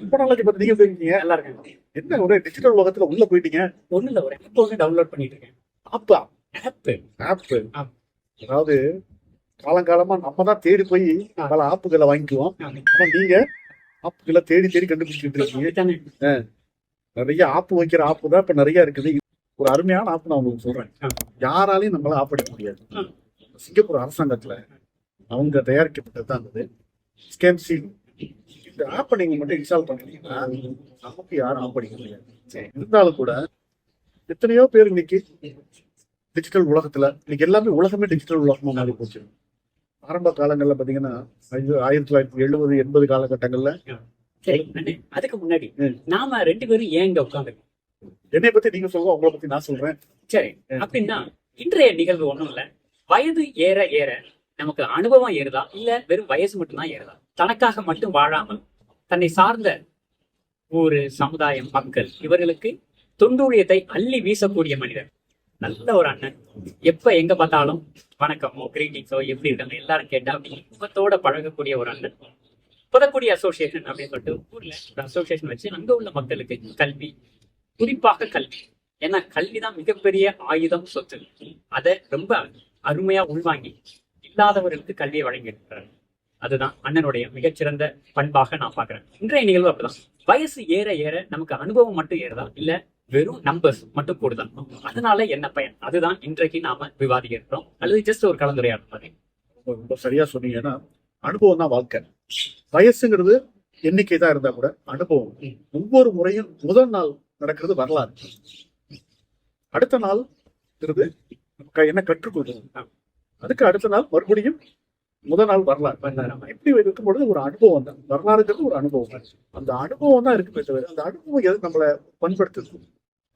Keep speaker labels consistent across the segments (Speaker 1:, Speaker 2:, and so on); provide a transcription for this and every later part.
Speaker 1: ரொம்ப நாளைக்கு பத்தி நீங்க போயிருக்கீங்க
Speaker 2: நல்லா
Speaker 1: என்ன ஒரு டிஜிட்டல் உலகத்துல உள்ள போயிட்டீங்க?
Speaker 2: ஒண்ணு இல்ல ஒரு. ஆப் ஒன்று டவுன்லோட் பண்ணிட்டு இருக்கேன்.
Speaker 1: ஆப்பா
Speaker 2: ஆப்.
Speaker 1: அதாவது காலங்காலமா நம்ம தான் தேடி போய். பல ஆப்புகளை வாங்கிக்குவோம். ஆனா நீங்க ஆப்புகளை தேடி தேடி கண்டுபிடிச்சிட்டு இருக்கீங்க. நிறைய ஆப்பு வைக்கிற ஆப்பு தான் இப்ப நிறைய இருக்குது. ஒரு அருமையான ஆப் நான் உங்களுக்கு சொல்றேன். யாராலையும் நம்மளால ஆப் எடுக்க முடியாது. சிங்கப்பூர் அரசாங்கத்துல அவங்க தயாரிக்கப்பட்டது தான் அது. ஸ்கேம் சீல் இந்த ஆப்பை நீங்க மட்டும் இன்ஸ்டால் பண்ணிட்டீங்கன்னா நமக்கு யாரும் ஆப் படிக்க முடியாது. இருந்தாலும் கூட எத்தனையோ பேர் இன்னைக்கு டிஜிட்டல் உலகத்துல இன்னைக்கு எல்லாமே உலகமே டிஜிட்டல் உலகமா மாறி போச்சு. ஆரம்ப காலங்கள்ல பாத்தீங்கன்னா ஆயிரத்தி தொள்ளாயிரத்தி எழுபது எண்பது காலகட்டங்கள்ல
Speaker 2: அதுக்கு முன்னாடி. நாம ரெண்டு பேரும் ஏன் இங்க உட்காந்து
Speaker 1: என்னை பத்தி நீங்க சொல்லுங்க உங்களை பத்தி நான் சொல்றேன்.
Speaker 2: சரி அப்படின்னா இன்றைய நிகழ்வு ஒண்ணும் இல்ல. வயது ஏற ஏற நமக்கு அனுபவம் ஏறுதா? இல்ல வெறும் வயசு மட்டும்தான் ஏறுதா? தனக்காக மட்டும் வாழாமல் தன்னை சார்ந்த ஒரு சமுதாயம் மக்கள் இவர்களுக்கு தொண்டூழியத்தை அள்ளி வீசக்கூடிய மனிதர். நல்ல ஒரு அண்ணன். எப்ப எங்க பார்த்தாலும் வணக்கமோ கிரீட்டிங்ஸோ எப்படி இருக்காங்க எல்லாரும் கேட்டா அப்படின்னு பழகக்கூடிய ஒரு அண்ணன். புதக்குடி அசோசியேஷன் அப்படின்னு சொல்லிட்டு ஊர்ல ஒரு அசோசியேஷன் வச்சு அங்க உள்ள மக்களுக்கு கல்வி குறிப்பாக கல்வி. ஏன்னா கல்விதான் மிகப்பெரிய ஆயுதம் சொத்து. அதை ரொம்ப அருமையா உள்வாங்கி இல்லாதவர்களுக்கு கல்வியை வழங்கியிருக்கிறார். அதுதான் அண்ணனுடைய மிகச்சிறந்த பண்பாக நான் பாக்குறேன் இன்றைய நிகழ்வு அப்படிதான். வயசு ஏற ஏற நமக்கு அனுபவம் மட்டும் ஏறுதா? இல்ல வெறும் நம்பர்ஸ் மட்டும் கூடுதான் அதனால என்ன பயன்? அதுதான் இன்றைக்கு நாம விவாதிக்க இருக்கிறோம் அல்லது ஜஸ்ட் ஒரு கலந்துரையாடல் மாதிரி.
Speaker 1: ரொம்ப சரியா சொன்னீங்கன்னா அனுபவம் தான் வாழ்க்கை. வயசுங்கிறது எண்ணிக்கை தான் இருந்தா கூட அனுபவம். ஒவ்வொரு முறையும் முதல் நாள் நடக்கிறது வரலாறு. அடுத்த நாள் என்ன கற்றுக்கொள்றது அதுக்கு அடுத்த நாள் மறுபடியும் முதல் நாள் வரலாறு. இப்படி இருக்கும் பொழுது ஒரு அனுபவம் தான். வரலாறுங்கிறது ஒரு அனுபவம் அந்த அனுபவம் தான் இருக்குமே தவிர அந்த அனுபவம் எது நம்மளை பண்படுத்துது?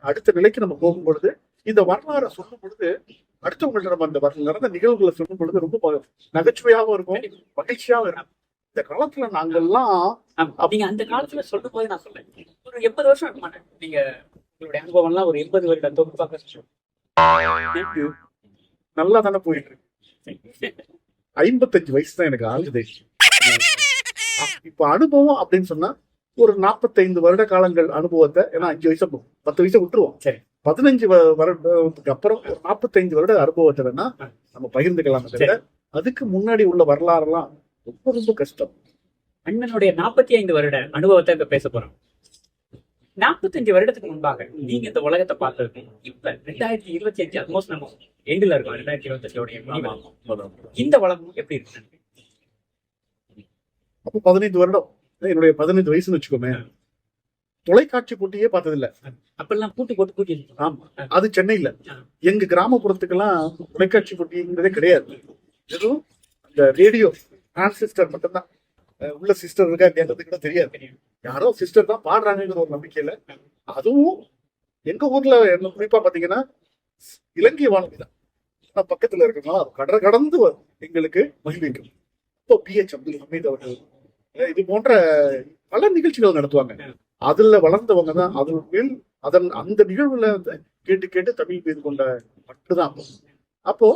Speaker 1: அடுத்த நிலைக்கு நம்ம போகும் பொழுது இந்த வரலாறை சொல்லும் பொழுது அடுத்தவங்கள்ட்ட நம்ம அந்த வரலாறு நடந்த நிகழ்வுகளை சொல்லும் பொழுது ரொம்ப நகைச்சுவையாகவும் இருக்கும் மகிழ்ச்சியாகவும் இருக்கும். இந்த காலத்துல நாங்கெல்லாம்.
Speaker 2: நீங்க அந்த காலத்துல சொல்லும் போது நான் சொல்றேன். ஒரு எண்பது வருஷம் இருக்க மாட்டேன். நீங்க உங்களுடைய அனுபவம் எல்லாம் ஒரு எண்பது வருட தொகுப்பாக.
Speaker 1: நல்லா தானே போயிட்டு இருக்கு. ஐம்பத்தஞ்சு வயசு தான் எனக்கு ஆகுது இப்ப அனுபவம் அப்படின்னு சொன்னா ஒரு நாற்பத்தைந்து வருட காலங்கள் அனுபவத்தை ஏன்னா அஞ்சு வயசு பத்து வயசை விட்டுருவோம்.
Speaker 2: சரி.
Speaker 1: பதினஞ்சு வருடத்துக்கு அப்புறம் நாற்பத்தைந்து வருட அனுபவத்தை வேணா நம்ம பகிர்ந்துக்கலாம் தவிர அதுக்கு முன்னாடி உள்ள வரலாறுலாம் ரொம்ப ரொம்ப கஷ்டம்.
Speaker 2: அண்ணனுடைய நாற்பத்தி ஐந்து வருட அனுபவத்தை இப்ப பேச போறோம். நாற்பத்தஞ்சு வருடத்துக்கு முன்பாக நீங்க இந்த உலகத்தை பார்த்தது இப்ப ரெண்டாயிரத்தி இருபத்தி அஞ்சு ஆல்மோஸ்ட் நம்ம எண்டுல இருக்கோம் ரெண்டாயிரத்தி இருபத்தி அஞ்சோடைய இந்த உலகம் எப்படி இருக்கு
Speaker 1: அப்போ பதினைந்து வருடம். என்னுடைய பதினைந்து வயசுன்னு வச்சுக்கோமே. தொலைக்காட்சி போட்டியே பார்த்ததில்ல.
Speaker 2: அப்பெல்லாம் கூட்டி போட்டு கூட்டி இருக்கோம்.
Speaker 1: ஆமா. அது சென்னையில. எங்க கிராமப்புறத்துக்கெல்லாம் தொலைக்காட்சி போட்டிங்கிறதே கிடையாது. வெறும் அந்த ரேடியோ டிரான்சிஸ்டர் மட்டும்தான். உள்ள சிஸ்டர் இருக்கா இல்லையான்றது கூட தெரியாது. யாரோ சிஸ்டர் தான் பாடுறாங்கிற ஒரு நம்பிக்கையில அதுவும் எங்க ஊர்ல என்ன குறிப்பா பாத்தீங்கன்னா இலங்கை வானொலி தான். ஆனா பக்கத்துல இருக்கிறதுனால அது கடற கடந்து வரும். எங்களுக்கு மகிழ்விக்கும். இப்போ பி எச் அப்துல் ஹமீத் அவர்கள் இது போன்ற பல நிகழ்ச்சிகள் நடத்துவாங்க. அதுல வளர்ந்தவங்க தான். அது மேல் அதன் அந்த நிகழ்வுல வந்து கேட்டு கேட்டு தமிழ் மீது கொண்ட மட்டும்தான். அப்போ. அப்போ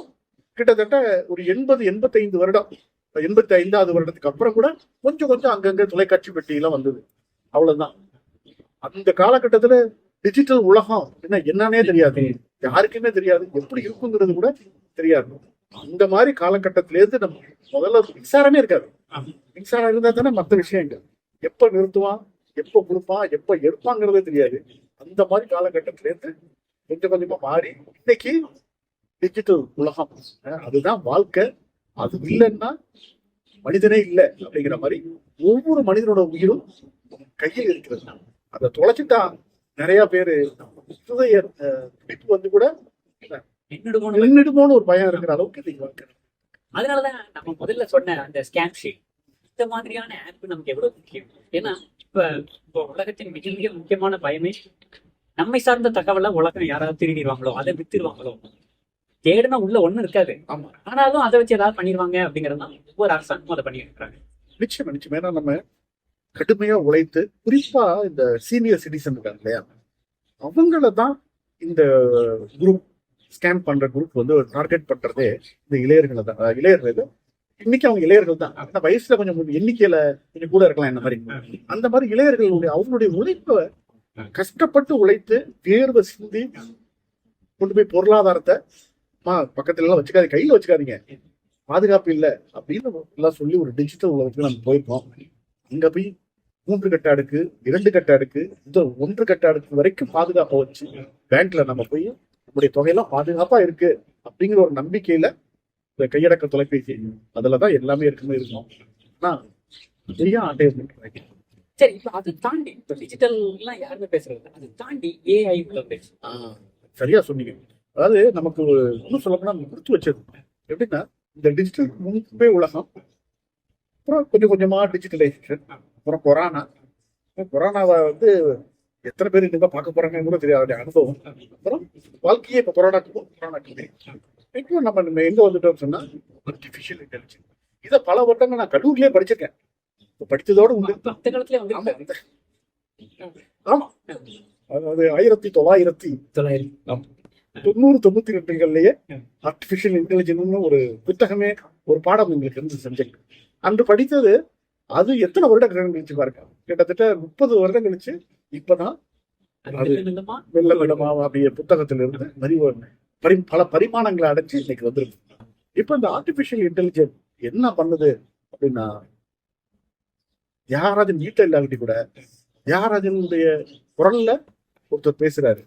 Speaker 1: கிட்டத்தட்ட ஒரு எண்பது எண்பத்தைந்து வருடம் எண்பத்தி ஐந்தாவது வருடத்துக்கு அப்புறம் கூட கொஞ்சம் கொஞ்சம் அங்கங்க தொலைக்காட்சி பெட்டியெல்லாம் வந்தது. அவ்வளவுதான். அந்த காலகட்டத்துல டிஜிட்டல் உலகம் என்ன என்னன்னே தெரியாது. யாருக்குமே தெரியாது. எப்படி இருக்குங்கிறது கூட தெரியாது. அந்த மாதிரி காலகட்டத்திலேருந்து நம்ம முதல்ல மின்சாரமே இருக்காது. மின்சாரம் இருந்தா தானே மற்ற விஷயங்கள். எப்ப நிறுத்துவான் எப்ப கொடுப்பான் எப்ப எடுப்பாங்கிறதே தெரியாது. அந்த மாதிரி காலகட்டத்திலேருந்து கொஞ்சம் கொஞ்சமா மாறி இன்னைக்கு டிஜிட்டல் உலகம். அதுதான் வாழ்க்கை. அது இல்லைன்னா மனிதனே இல்லை அப்படிங்கிற மாதிரி ஒவ்வொரு மனிதனோட உயிரும் கையில் இருக்கிறது. அதை தொலைச்சிட்டா நிறைய பேரு இருதய துடிப்பு வந்து கூட நின்றுடுமோன்னு ஒரு பயம் இருக்கிற அளவுக்கு வாழ்க்கை.
Speaker 2: அதனாலதான் நம்ம முதல்ல சொன்ன அந்த ஸ்கேம் ஷீட் இந்த மாதிரியான ஆப் நமக்கு எவ்வளவு முக்கியம்? ஏன்னா இப்ப இப்போ உலகத்தின் மிக மிக முக்கியமான பயமே நம்மை சார்ந்த தகவலை உலகம் யாராவது திருடிடுவாங்களோ அதை வித்துருவாங்களோ தேடுனா உள்ள ஒண்ணும் இருக்காது.
Speaker 1: ஆமா.
Speaker 2: ஆனாலும் அதை வச்சு ஏதாவது பண்ணிடுவாங்க அப்படிங்கிறது தான் ஒவ்வொரு அரசாங்கமும் அதை பண்ணியிருக்கிறாங்க.
Speaker 1: நிச்சயம் நிச்சயம். ஏன்னா நம்ம கடுமையா உழைத்து குறிப்பா இந்த சீனியர் சிட்டிசன் இருக்காங்க இல்லையா? அவங்கள தான் இந்த குரூப் ஸ்கேம் பண்ற குரூப் வந்து டார்கெட் பண்றதே இந்த இளையர்களை தான் இளையர்கள் இன்னைக்கு அவங்க இளையர்கள் தான் அந்த வயசுல கொஞ்சம் எண்ணிக்கையில கொஞ்சம் கூட இருக்கலாம் இந்த மாதிரி. அந்த மாதிரி இளையர்களுடைய அவங்களுடைய உழைப்பை கஷ்டப்பட்டு உழைத்து தேர்வை சிந்தி கொண்டு போய் பொருளாதாரத்தை மா பக்கத்துல எல்லாம் வச்சுக்காதீங்க. கையில வச்சுக்காதீங்க. பாதுகாப்பு இல்லை அப்படின்னு எல்லாம் சொல்லி ஒரு டிஜிட்டல் உலகத்துக்கு நம்ம போயிருக்கோம். அங்க போய் மூன்று கட்ட அடுக்கு இரண்டு கட்ட அடுக்கு இந்த ஒன்று கட்ட அடுக்கு வரைக்கும் பாதுகாப்பை வச்சு பேங்க்ல நம்ம போய் நம்முடைய தொகையெல்லாம் பாதுகாப்பா இருக்கு அப்படிங்கிற ஒரு நம்பிக்கையில இந்த கையடக்க தொலைபேசி அதுலதான் எல்லாமே இருக்குன்னு இருக்கும். ஆனா பெரிய ஆண்டை
Speaker 2: சரி இப்ப அதை தாண்டி இப்ப டிஜிட்டல் எல்லாம் யாருமே பேசுறது. அதை தாண்டி ஏஐ
Speaker 1: ஆஹ் சரியா சொன்னீங்க. அதாவது நமக்கு இன்னும் சொல்ல போனா கொடுத்து வச்சது எப்படின்னா இந்த டிஜிட்டல் முன்பே உலகம் அப்புறம் கொஞ்சம் கொஞ்சமா டிஜிட்டலைசேஷன் அப்புறம் கொரோனா. கொரோனாவை வந்து எத்தனை பேர் இனிமே பார்க்க போறாங்கன்னு கூட தெரியாது அனுபவம். அப்புறம் வாழ்க்கையே இப்போ கொரோனாக்கு கொரோனாக்கு இப்போ நம்ம நம்ம எங்க வந்துட்டோம்னு சொன்னா ஆர்டிஃபிஷியல் இன்டெலிஜென்ஸ் இதை பல வருடங்கள் நான் கல்லூரியிலே படிச்சிருக்கேன். இப்போ படித்ததோடு உண்டு ஆமா அதாவது ஆயிரத்தி தொள்ளாயிரத்தி
Speaker 2: தொள்ளாயிரம்
Speaker 1: தொண்ணூறு தொண்ணூத்தி ரெண்டுகள்லயே ஆர்டிபிஷியல் இன்டெலிஜென்ஸ்னு ஒரு புத்தகமே ஒரு பாடம் எங்களுக்கு இருந்து சப்ஜெக்ட் அன்று படித்தது அது எத்தனை வருடம் கழிச்சு பாருங்க. கிட்டத்தட்ட முப்பது வருடம் கழிச்சு இப்பதான் வெள்ள வெள்ளமா அப்படியே புத்தகத்துல இருந்து நிறைய பரி பல பரிமாணங்களை அடைச்சு இன்னைக்கு வந்திருக்கு. இப்ப இந்த ஆர்டிபிஷியல் இன்டெலிஜென்ஸ் என்ன பண்ணுது அப்படின்னா யாராவது நீட்ட இல்லாட்டி கூட யாராஜனுடைய குரல்ல ஒருத்தர் பேசுறாரு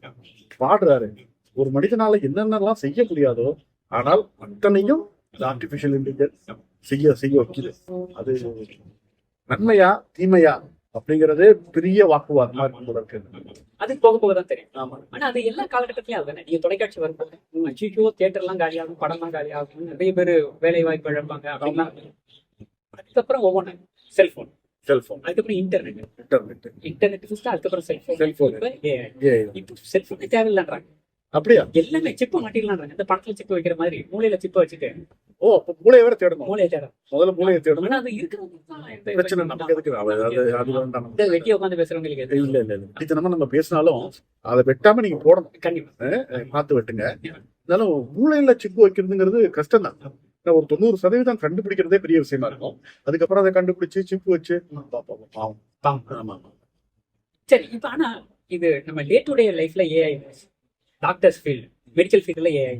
Speaker 1: பாடுறாரு. ஒரு மனிதனால என்னென்னலாம் செய்ய முடியாதோ ஆனால் அத்தனையும் ஆர்டிபிஷியல் இன்டெலிஜென்ஸ் செய்ய செய்ய வைக்குது அது நன்மையா தீமையா அப்படிங்கறதே பெரிய வாக்குவாதமா இருக்கும் போல இருக்கு.
Speaker 2: அது போக போக தான் தெரியும்.
Speaker 1: ஆமா.
Speaker 2: ஆனா அது எல்லா காலகட்டத்திலயும் அதுதானே நீங்க தொலைக்காட்சி வரும்போது அச்சிக்கோ தியேட்டர் எல்லாம் காலியாகும் படம் எல்லாம் காலியாகும் நிறைய பேர் வேலை வாய்ப்பு இழப்பாங்க அப்படின்லாம் அதுக்கப்புறம் ஒவ்வொன்று செல்போன்
Speaker 1: செல்போன்
Speaker 2: அதுக்கப்புறம் இன்டர்நெட்
Speaker 1: இன்டர்நெட்
Speaker 2: இன்டர்நெட் அதுக்கப்புறம் செல்போன்
Speaker 1: Cellphone.
Speaker 2: இப்போ செல்போனே தேவையில்லைன்றாங்க.
Speaker 1: அப்படியா?
Speaker 2: எல்லாமே சிப்பு மாட்டிடலான்றாங்க இந்த படத்துல சிப்பு வைக்கிற மாதிரி மூலையில சிப்பு வச்சுட்டு.
Speaker 1: ஓ அப்ப மூளையை வேற தேடணும்.
Speaker 2: மூலையை தேடும்
Speaker 1: முதல்ல மூளையை தேடணும்.
Speaker 2: அது இந்த
Speaker 1: பிரச்சனை நமக்கு எதுக்கு? அது அது வேண்டாம்.
Speaker 2: இந்த வெட்டியை உட்காந்து பேசுறவங்களுக்கு?
Speaker 1: இல்ல இல்ல இல்ல. இப்படித்தனமா நம்ம பேசினாலும் அதை வெட்டாம நீங்க போடணும்.
Speaker 2: கண்டிப்பா.
Speaker 1: பார்த்து வெட்டுங்க. இருந்தாலும் மூளையில சிப்பு வைக்கிறதுங்கிறது கஷ்டம் தான் ஒரு தொண்ணூறு சதவீதம் கண்டுபிடிக்கிறதே பெரிய விஷயமா இருக்கும். அதுக்கப்புறம் அதை கண்டுபிடிச்சு சிப்பு வச்சு பாவம். ஆமா ஆமா.
Speaker 2: சரி இப்ப ஆனா இது நம்ம டே டு டே லைஃப்ல ஏஐ டாக்டர்ஸ் ஃபீல்டு மெடிக்கல் ஃபீல்டுல ஏஐ.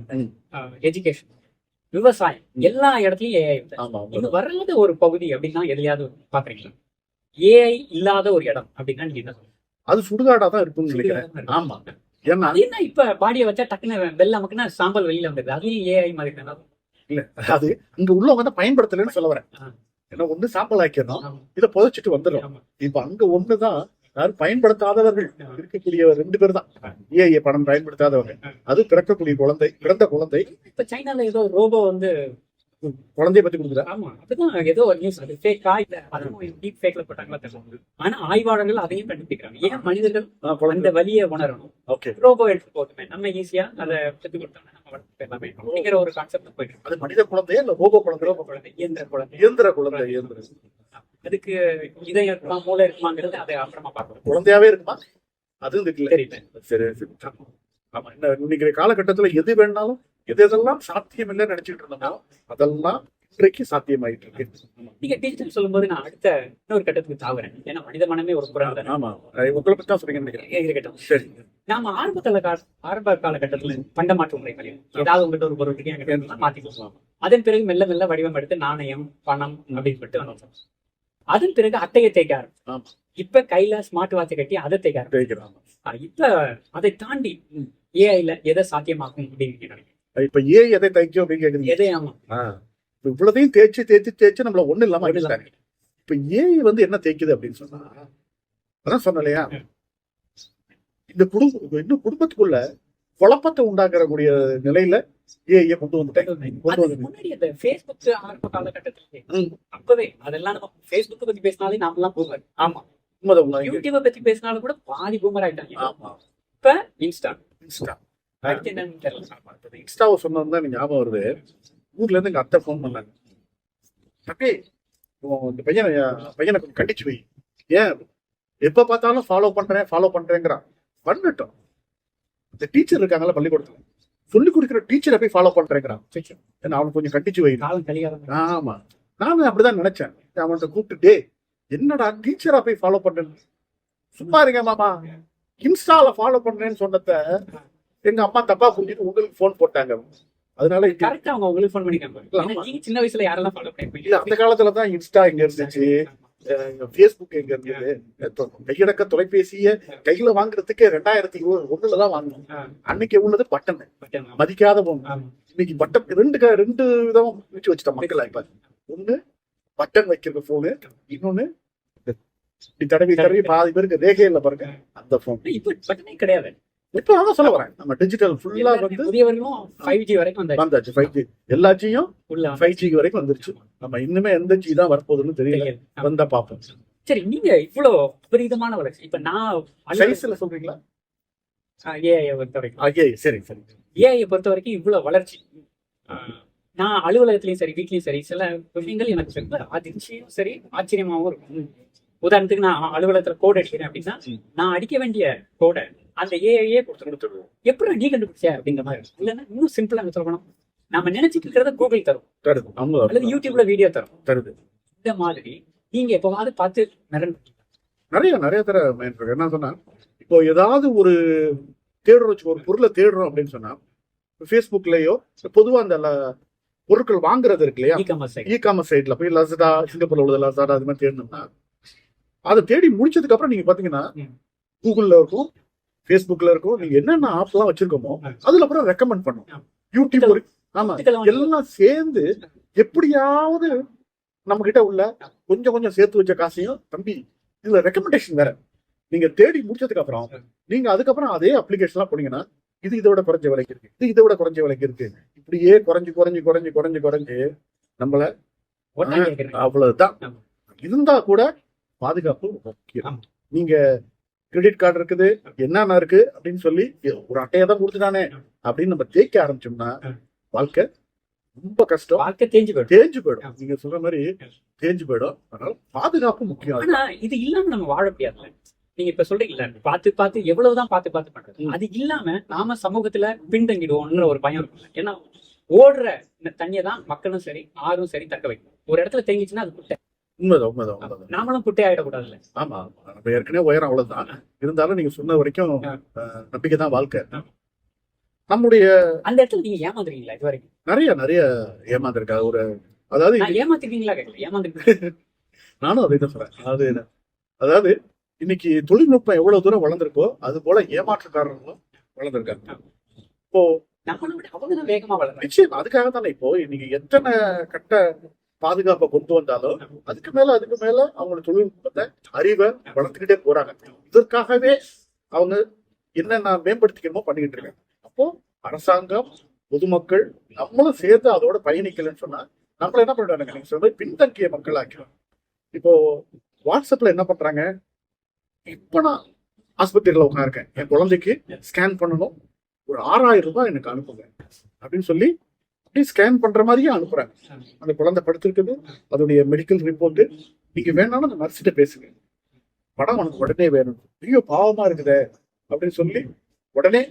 Speaker 2: எஜுகேஷன் விவசாயம் எல்லா இடத்துலயும் ஏஐ. இது வராத ஒரு பகுதி அப்படின்னா எதையாவது பாக்குறீங்களா ஏஐ இல்லாத ஒரு இடம் அப்படின்னா நீங்க என்ன
Speaker 1: அது சுடுகாடா தான் இருக்கும்னு நினைக்கிறேன் ஆமா ஏன்னா
Speaker 2: என்ன இப்ப பாடியை வச்சா டக்குன்னு வெள்ள நமக்குன்னா சாம்பல் வெளியில வந்துருது அதுலயும் ஏஐ மாதிரி தானே?
Speaker 1: அது அங்க உள்ளவங்க தான் பயன்படுத்தலைன்னு சொல்ல வரேன். ஏன்னா ஒண்ணு சாம்பல் ஆக்கிடணும். இதை புதைச்சிட்டு வந்துடும். இப்ப அங்க ஒண்ணுதான் அதாவது பயன்படுத்தாதவர்கள் இருக்கக்கூடிய ரெண்டு பேர் தான். ஏஐ பணம் பயன்படுத்தாதவங்க. அது பிறக்கக்கூடிய குழந்தை பிறந்த குழந்தை.
Speaker 2: இப்ப சைனால ஏதோ ரோபோ வந்து
Speaker 1: குழந்தைய பத்தி கொடுக்குறா.
Speaker 2: ஆமா அதுதான் ஏதோ ஒரு நியூஸ் அது ஃபேக்கா இல்ல அதுவும் டீப் ஃபேக்ல போட்டாங்களா தெரியல. ஆனா ஆய்வாளர்கள் அதையும் கண்டுபிடிக்கிறாங்க. ஏன் மனிதர்கள் அந்த வலியை உணரணும்?
Speaker 1: ஓகே.
Speaker 2: ரோபோ எடுத்து போதுமே நம்ம ஈஸியா அதை பெற்று கொடுத்தோம்னா நம்ம வளர்த்து எல்லாமே அப்படிங்கிற ஒரு கான்செப்ட் போயிட்டு.
Speaker 1: அது மனித குழந்தையா இல்ல ரோபோ குழந்தை
Speaker 2: ரோபோ குழந்தை இயந்திர குழந்தை.
Speaker 1: இயந்திர குழந்தை இயந்திர.
Speaker 2: அதுக்கு இதயம் இருக்குமா மூளை இருக்குமாங்கிறது அதை அப்புறமா பார்க்கணும்
Speaker 1: குழந்தையாவே இருக்குமா? அதுவும் இருக்குல்ல
Speaker 2: தெரியல.
Speaker 1: சரி சரி. ஆமா இன்னைக்கு காலகட்டத்துல எது வேணாலும் எது எதெல்லாம் சாத்தியம் இல்லைன்னு நினைச்சிட்டு இருந்தோமோ அதெல்லாம் இன்றைக்கு சாத்தியமாயிட்டு இருக்கு.
Speaker 2: நீங்க டிஜிட்டல் சொல்லும்போது நான் அடுத்த இன்னொரு கட்டத்துக்கு தாவுறேன். ஏன்னா மனித மனமே ஒரு புறம்.
Speaker 1: ஆமா உங்களை பத்தி தான் நினைக்கிறேன்.
Speaker 2: இருக்கட்டும்.
Speaker 1: சரி.
Speaker 2: நாம ஆரம்ப கால கால ஆரம்ப காலகட்டத்துல பண்ட மாற்று முறைகளையும் ஏதாவது உங்ககிட்ட ஒரு பொருள் இருக்கு மாத்தி கொடுக்கலாம் அதன் பிறகு மெல்ல மெல்ல வடிவம் எடுத்து நாணயம் பணம் அப்படின்னு சொல்லிட்டு வந்தோம் அதன் பிறகு அட்டையை தேய்க்க ஆரம்பிச்சோம். இப்ப கையில ஸ்மார்ட் வாட்ச் கட்டி அதை தேய்க்க ஆஹ் இப்ப அதை தாண்டி ஏஐல எதை சாத்தியமாக்கும் அப்படின்னு நீங்க நினைக்கிறீங்க?
Speaker 1: இப்ப ஏ எதை தைக்கும் அப்படின்னு கேக்குறீங்க?
Speaker 2: எதை ஆமா.
Speaker 1: இவ்வளதையும் தேய்ச்சி தேய்ச்சி தேய்ச்சி நம்மள ஒண்ணு இல்லாம இப்ப ஏஐ வந்து என்ன தேய்க்குது அப்படின்னு சொன்னா அதான் சொன்னேன் இல்லையா? இந்த குடும்பம் இன்னும் குடும்பத்துக்குள்ள குழப்பத்தை உண்டாக்கக்கூடிய நிலையில ஏஐ கொண்டு வந்துட்டேன்?
Speaker 2: Facebook ஆரம்ப காலகட்டத்துல. அப்பவே அதெல்லாம் நம்ம பத்தி பேசினாலே நாமெல்லாம் பூமர் ஆமா. யூடியூப பத்தி பேசினாலும் கூட பாதி பூமர் ஆயிட்டாங்க. இப்ப இன்ஸ்டா
Speaker 1: இன்ஸ்டா இன்ஸ்டாவை சொன்னது தான் ஞாபகம் வருது. ஊர்ல இருந்து எங்க அத்தை ஃபோன் பண்ணாங்க. தம்பி இந்த பையனை பையனை கொஞ்சம் கண்டிச்சு வை. ஏன்? எப்ப பார்த்தாலும் ஃபாலோ பண்றேன் ஃபாலோ பண்றேங்கிறான். பண்ணட்டும் இந்த டீச்சர் இருக்காங்கல்ல பள்ளிக்கூடத்துல. சொல்லி கொடுக்குற டீச்சரை போய் ஃபாலோ பண்றேங்கிறான். ஏன்னா அவனுக்கு கொஞ்சம் கண்டிச்சு வை. ஆமா. நானும் அப்படிதான் நினைச்சேன். அவன்கிட்ட கூப்பிட்டு "டேய், என்னடா டீச்சரா போய் ஃபாலோ பண்றேன் சும்மா இருங்க மாமா. இன்ஸ்டால ஃபாலோ பண்றேன்னு சொன்னத எங்க அம்மா தப்பா புரிஞ்சுட்டு உங்களுக்கு ஃபோன் போட்டாங்க. அதனால
Speaker 2: கரெக்டா அவங்க உங்களுக்கு ஃபோன் நீங்க சின்ன வயசுல யாரெல்லாம் ஃபாலோ
Speaker 1: இல்ல
Speaker 2: பண்ணிருப்பீங்க
Speaker 1: அந்த காலத்துல தான் இன்ஸ்டா எங்க இருந்துச்சு. ஃபேஸ்புக் எங்க இருந்தது? கையடக்க தொலைபேசிய கையில வாங்குறதுக்கு ரெண்டாயிரத்தி ஒண்ணுல தான் வாங்கணும் அன்னைக்கு உள்ளது பட்டன் மதிக்காத போன இன்னைக்கு பட்டன் ரெண்டு ரெண்டு விதம் வச்சு வச்சுட்ட மக்கள் இப்ப. ஒண்ணு பட்டன் வைக்கிற போனு இன்னொன்னு தடவி தடவி பாதி பேருக்கு ரேகை இல்ல பாருங்க அந்த போன்
Speaker 2: இப்ப பட்டனே கிடையாது.
Speaker 1: இப்ப அதான் சொல்ல வரேன். நம்ம டிஜிட்டல் ஃபுல்லா வந்து
Speaker 2: புதியவர்களும் ஃபைவ் ஜி வரைக்கும் வந்தாச்சு.
Speaker 1: வந்தாச்சு ஃபைவ் ஜி எல்லாத்தையும்
Speaker 2: உள்ள
Speaker 1: ஃபைவ் ஜி வரைக்கும் வந்துருச்சு. நம்ம இன்னுமே எந்த ஜி தான் வரப்போகுதுன்னு தெரியல. வந்தா பாப்போம்.
Speaker 2: சரி நீங்க இவ்வளவு விபரீதமான வளர்ச்சி இப்ப நான்
Speaker 1: சைஸ்ல சொல்றீங்களா?
Speaker 2: ஏஐ பொறுத்த வரைக்கும்.
Speaker 1: ஏய், சரி சரி.
Speaker 2: ஏஐ பொறுத்த வரைக்கும் இவ்வளவு வளர்ச்சி. ஆஹ் நான் அலுவலகத்திலயும் சரி வீட்லயும் சரி சில விஷயங்கள் எனக்கு ரொம்ப அதிர்ச்சியும் சரி ஆச்சரியமாவும் இருக்கும். உதாரணத்துக்கு நான் அலுவலகத்துல கோட் அடிக்கிறேன் அப்படின்னா. நான் அடிக்க வேண்டிய கோடை அந்த ஏஐயே கொடுத்துரும்
Speaker 1: கொடுத்துடுவோம்.
Speaker 2: எப்படி நீ கண்டுபிடிச்ச அப்படிங்கிற மாதிரி. இல்லைன்னா இன்னும் சிம்பிளா சொல்லணும் நம்ம நினைச்சிட்டு இருக்கிறத கூகுள் தரும்.
Speaker 1: தருது. ஆமா
Speaker 2: அல்லது யூடியூப்ல வீடியோ தரும்.
Speaker 1: தருது.
Speaker 2: இந்த மாதிரி நீங்க எப்பவாவது பார்த்து மிரண்டு
Speaker 1: நிறைய நிறைய தர என்ன சொன்னா இப்போ ஏதாவது ஒரு தேடுறோம் வச்சுக்கோ, ஒரு பொருளை தேடுறோம் அப்படின்னு சொன்னா ஃபேஸ்புக்லயோ பொதுவா அந்த பொருட்கள் வாங்குறது இருக்கு இல்லையா?
Speaker 2: இ காமர்ஸ்
Speaker 1: சைட்ல போய் லசடா சிங்கப்பூர்ல உள்ள லசடா அது மாதிரி தேடணும்னா அதை தேடி முடிச்சதுக்கு அப்புறம் நீங்க பாத்தீங்கன்னா. கூகுள்ல இருக்கும் ஃபேஸ்புக்ல இருக்கும் நீங்க என்னென்ன ஆப்லாம் வச்சிருக்கோமோ
Speaker 2: ம்.
Speaker 1: அதுல அப்புறம் ரெக்கமெண்ட் பண்ணும். யூடியூப் ஆமா எல்லாம் சேர்ந்து எப்படியாவது நம்ம கிட்ட உள்ள கொஞ்சம் கொஞ்சம் சேர்த்து வச்ச காசையும் தம்பி இதுல ரெக்கமெண்டேஷன் வேற நீங்க தேடி முடிச்சதுக்கு அப்புறம் நீங்க அதுக்கப்புறம் அதே அப்ளிகேஷன்லாம் போனீங்கன்னா இது இதை விட குறைஞ்ச விலைக்கு இருக்கு இது இதை விட குறைஞ்ச விலைக்கு இருக்கு இப்படியே குறைஞ்சு குறைஞ்சு குறைஞ்சு குறைஞ்சு குறைஞ்சு நம்மள அவ்வளவுதான். இருந்தா கூட பாதுகாப்பு முக்கியம். நீங்க கிரெடிட் கார்டு இருக்குது என்னென்ன இருக்கு அப்படின்னு சொல்லி ஒரு அட்டையை தான் கொடுத்துட்டானே அப்படின்னு நம்ம தேய்க்க ஆரம்பிச்சோம்னா. வாழ்க்கை ரொம்ப கஷ்டம்.
Speaker 2: வாழ்க்கை தேஞ்சு போயிடும்.
Speaker 1: தேஞ்சு போயிடும். நீங்க சொல்ற மாதிரி தேஞ்சு போயிடும். அதனால பாதுகாப்பு முக்கியம்.
Speaker 2: ஆனா இது இல்லாம நம்ம வாழ முடியாதுல்ல நீங்க இப்ப சொல்றீங்கல்ல பார்த்து பார்த்து எவ்வளவுதான் பார்த்து பார்த்து பண்றது. அது இல்லாம நாம சமூகத்துல பின்தங்கிடுவோம்ன்ற ஒரு பயம் இருக்கும்ல ஏன்னா ஓடுற இந்த தண்ணியை தான் மக்களும் சரி ஆறும் சரி தக்க வைக்கும் ஒரு இடத்துல தேங்கிச்சுன்னா அது குட்டை.
Speaker 1: உண்மைதான் உண்மைதான் உண்மைதான்.
Speaker 2: நாமளும் குட்டை ஆயிடக்கூடாதுல்ல.
Speaker 1: ஆமா நம்ம ஏற்கனவே உயரம் அவ்வளவுதான். இருந்தாலும் நீங்க சொன்ன வரைக்கும் நம்பிக்கை தான் வாழ்க்கை. நம்முடைய
Speaker 2: அந்த இடத்துல நீங்க ஏமாந்துருக்கீங்களா இது வரைக்கும்?
Speaker 1: நிறைய நிறைய ஏமாந்திருக்கா ஒரு அதாவது
Speaker 2: ஏமாத்திருக்கீங்களா கேட்கல ஏமாந்துருக்கீங்க
Speaker 1: நானும் அதை தான் சொல்றேன். அதாவது அதாவது இன்னைக்கு தொழில்நுட்பம் எவ்வளவு தூரம் வளர்ந்திருக்கோ அது போல ஏமாற்றுக்காரர்களும் வளர்ந்திருக்காங்க. இப்போ
Speaker 2: நம்மளை விட அவங்க வேகமா வளர்றாங்க.
Speaker 1: நிச்சயம் அதுக்காக தானே இப்போ இன்னைக்கு எத்தனை கட்ட பாதுகாப்பை கொண்டு வந்தாலும் அதுக்கு மேல அதுக்கு மேல அவங்களோட தொழில்நுட்பத்தை அறிவை வளர்த்துக்கிட்டே போறாங்க. இதற்காகவே அவங்க என்னென்ன மேம்படுத்திக்கணுமோ பண்ணிக்கிட்டு இருக்காங்க. அப்போ அரசாங்கம் பொதுமக்கள் நம்மளும் சேர்ந்து அதோட பயணிக்கலன்னு சொன்னா நம்மள என்ன பண்றாங்க நீங்க சொல்ற பின்தங்கிய மக்கள் ஆக்கிறோம் இப்போ வாட்ஸ்அப்ல என்ன பண்றாங்க? இப்ப நான் ஆஸ்பத்திரியில உட்காந்துருக்கேன் என் குழந்தைக்கு ஸ்கேன் பண்ணணும். ஒரு ஆறாயிரம் ரூபாய் எனக்கு அனுப்புங்க. அப்படின்னு சொல்லி அப்படியே ஸ்கேன் பண்ற மாதிரியே அனுப்புறாங்க. அந்த குழந்தை படுத்திருக்குது அதோடைய மெடிக்கல் ரிப்போர்ட்டு நீங்க வேணாலும் அந்த நர்ஸ்கிட்ட பேசுங்க. படம் உனக்கு உடனே வேணும். ஐயோ பாவமா இருக்குதே அப்படின்னு சொல்லி உடனே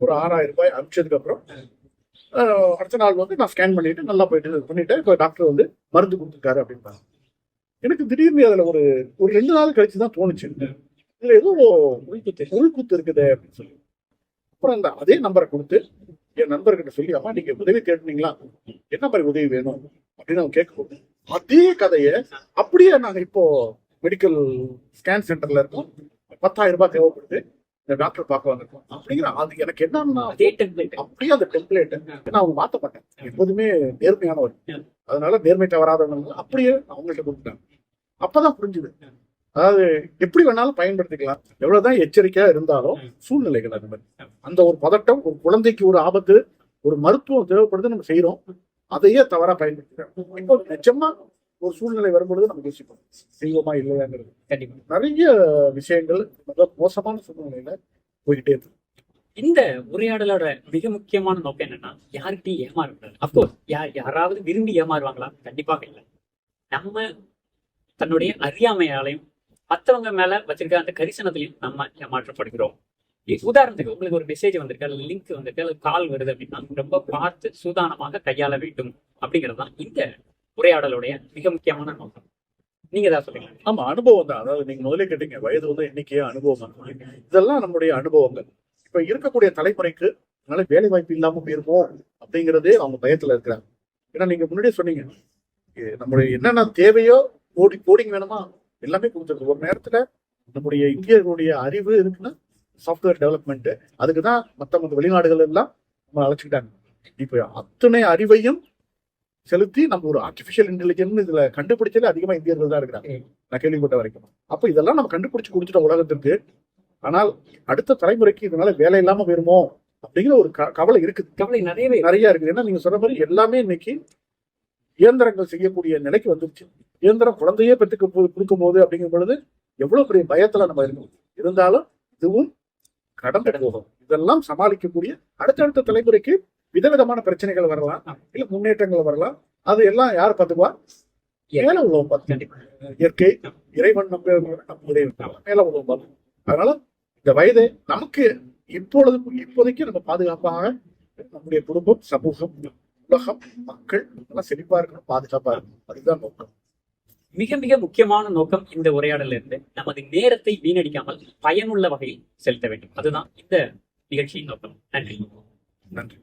Speaker 1: ஒரு ஆறாயிரம் ரூபாய் அனுப்பிச்சதுக்கு அப்புறம் அடுத்த நாள் வந்து நான் ஸ்கேன் பண்ணிட்டு நல்லா போயிட்டு இது பண்ணிட்டு இப்போ டாக்டர் வந்து மருந்து கொடுத்துருக்காரு அப்படின்பாங்க எனக்கு திடீர்னு அதுல ஒரு ஒரு ரெண்டு நாள் கழிச்சு தான் தோணுச்சு. இதுல ஏதோ
Speaker 2: உள்குத்து
Speaker 1: உள்குத்து இருக்குது அப்படின்னு சொல்லி. அப்புறம் அந்த அதே நம்பரை கொடுத்து என் நண்பர்கிட்ட சொல்லி அம்மா நீங்க உதவி கேட்டீங்களா என்ன மாதிரி உதவி வேணும்? அப்படின்னு அவங்க கேட்கும்போது அதே கதையை அப்படியே நாங்க இப்போ மெடிக்கல் ஸ்கேன் சென்டர்ல இருக்கோம். பத்தாயிரம் ரூபாய் தேவைப்படுது. இந்த டாக்டர் பார்க்க வந்திருக்கோம். அப்படிங்கிற அது எனக்கு என்னன்னா அப்படியே அந்த டெம்ப்ளேட் நான் அவங்க மாத்த மாட்டேன் எப்போதுமே நேர்மையானவர். அதனால நேர்மை தவறாதவங்க அப்படியே அவங்கள்ட்ட கொடுத்துட்டாங்க அப்பதான் புரிஞ்சுது. அதாவது எப்படி வேணாலும் பயன்படுத்திக்கலாம். எவ்வளவுதான் எச்சரிக்கையா இருந்தாலும் சூழ்நிலைகள் அந்த மாதிரி. அந்த ஒரு பதட்டம் ஒரு குழந்தைக்கு ஒரு ஆபத்து ஒரு மருத்துவம் தேவைப்படுது நம்ம செய்யறோம் அதையே தவறா பயன்படுத்திக்கிறோம். இப்போ நிஜமா ஒரு சூழ்நிலை வரும்பொழுது நம்ம யோசிப்போம். செய்வோமா இல்லையாங்கிறது.
Speaker 2: கண்டிப்பா.
Speaker 1: நிறைய விஷயங்கள் மிக மோசமான சூழ்நிலையில போய்கிட்டே இருக்கு.
Speaker 2: இந்த உரையாடலோட மிக முக்கியமான நோக்கம் என்னன்னா யார்கிட்டயும் ஏமாறக்கூடாது. அப்கோர்ஸ் யார் யாராவது விரும்பி ஏமாறுவாங்களா? கண்டிப்பாக இல்லை. நம்ம தன்னுடைய அறியாமையாலையும் மற்றவங்க மேல வச்சிருக்க அந்த கரிசனத்திலையும் நம்ம ஏமாற்றப்படுகிறோம். உதாரணத்துக்கு உங்களுக்கு ஒரு மெசேஜ் வந்திருக்கு அல்லது லிங்க் வந்திருக்கு அல்லது கால் வருது அப்படின்னா ரொம்ப பார்த்து சூதானமாக கையாள வேண்டும் அப்படிங்கிறது தான் இந்த உரையாடலுடைய மிக முக்கியமான நோக்கம். நீங்க ஏதாவது சொல்லுங்க
Speaker 1: ஆமா அனுபவம் தான். அதாவது நீங்க முதலே கேட்டீங்க வயது வந்து எண்ணிக்கையா அனுபவம் இதெல்லாம் நம்முடைய அனுபவங்கள். இப்ப இருக்கக்கூடிய தலைமுறைக்கு அதனால வேலை வாய்ப்பு இல்லாம போயிருமோ அப்படிங்கிறதே அவங்க பயத்துல இருக்கிறாங்க. ஏன்னா நீங்க முன்னாடியே சொன்னீங்க இது நம்முடைய என்னென்ன தேவையோ கோடி கோடிங் வேணுமா? எல்லாமே கொடுத்துருக்கு ஒரு நேரத்துல நம்முடைய இந்தியர்களுடைய அறிவு இருக்குன்னா சாஃப்ட்வேர் டெவலப்மெண்ட் அதுக்கு தான் மற்ற மற்ற வெளிநாடுகள் எல்லாம் நம்ம அழைச்சிக்கிட்டாங்க. இப்ப அத்தனை அறிவையும் செலுத்தி நம்ம ஒரு ஆர்டிபிஷியல் இன்டெலிஜென்ஸ் இதுல கண்டுபிடிச்சது அதிகமா இந்தியர்கள் தான் இருக்கிறாங்க. நான் கேள்விப்பட்ட வரைக்கும். அப்ப இதெல்லாம் நம்ம கண்டுபிடிச்சு கொடுத்துட்ட உலகத்திற்கு ஆனால் அடுத்த தலைமுறைக்கு இதனால வேலை இல்லாம வருமோ அப்படிங்கிற ஒரு கவலை இருக்குது.
Speaker 2: கவலை நிறையவே இருக்கு.
Speaker 1: நிறைய இருக்குது. ஏன்னா நீங்க சொன்ன மாதிரி எல்லாமே இன்னைக்கு இயந்திரங்கள் செய்யக்கூடிய நிலைக்கு வந்துருச்சு. இயந்திரம் குழந்தையே பெற்றுக்க கொடுக்கும் போது அப்படிங்கும் பொழுது எவ்வளவு பெரிய பயத்துல நம்ம இருக்கோம். இருந்தாலும் இதுவும் கடந்து போகும் இதெல்லாம் சமாளிக்கக்கூடிய அடுத்தடுத்த தலைமுறைக்கு விதவிதமான பிரச்சனைகள் வரலாம். இல்ல முன்னேற்றங்கள் வரலாம். அது எல்லாம் யார் பார்த்துக்குவா? மேல உள்ளவங்க பார்த்து இயற்கை இறைவன் நம்ம இறைவன். மேல உள்ளவங்க அதனால இந்த வயதை நமக்கு இப்பொழுது இப்போதைக்கு நம்ம பாதுகாப்பாக நம்முடைய குடும்பம் சமூகம் உலகம் மக்கள் எல்லாம் செழிப்பா இருக்கணும் பாதுகாப்பா இருக்கணும். அதுதான் நோக்கம்.
Speaker 2: மிக மிக முக்கியமான நோக்கம் இந்த உரையாடல இருந்து நமது நேரத்தை வீணடிக்காமல் பயனுள்ள வகையில் செலுத்த வேண்டும். அதுதான் இந்த நிகழ்ச்சியின் நோக்கம். நன்றி.
Speaker 1: நன்றி.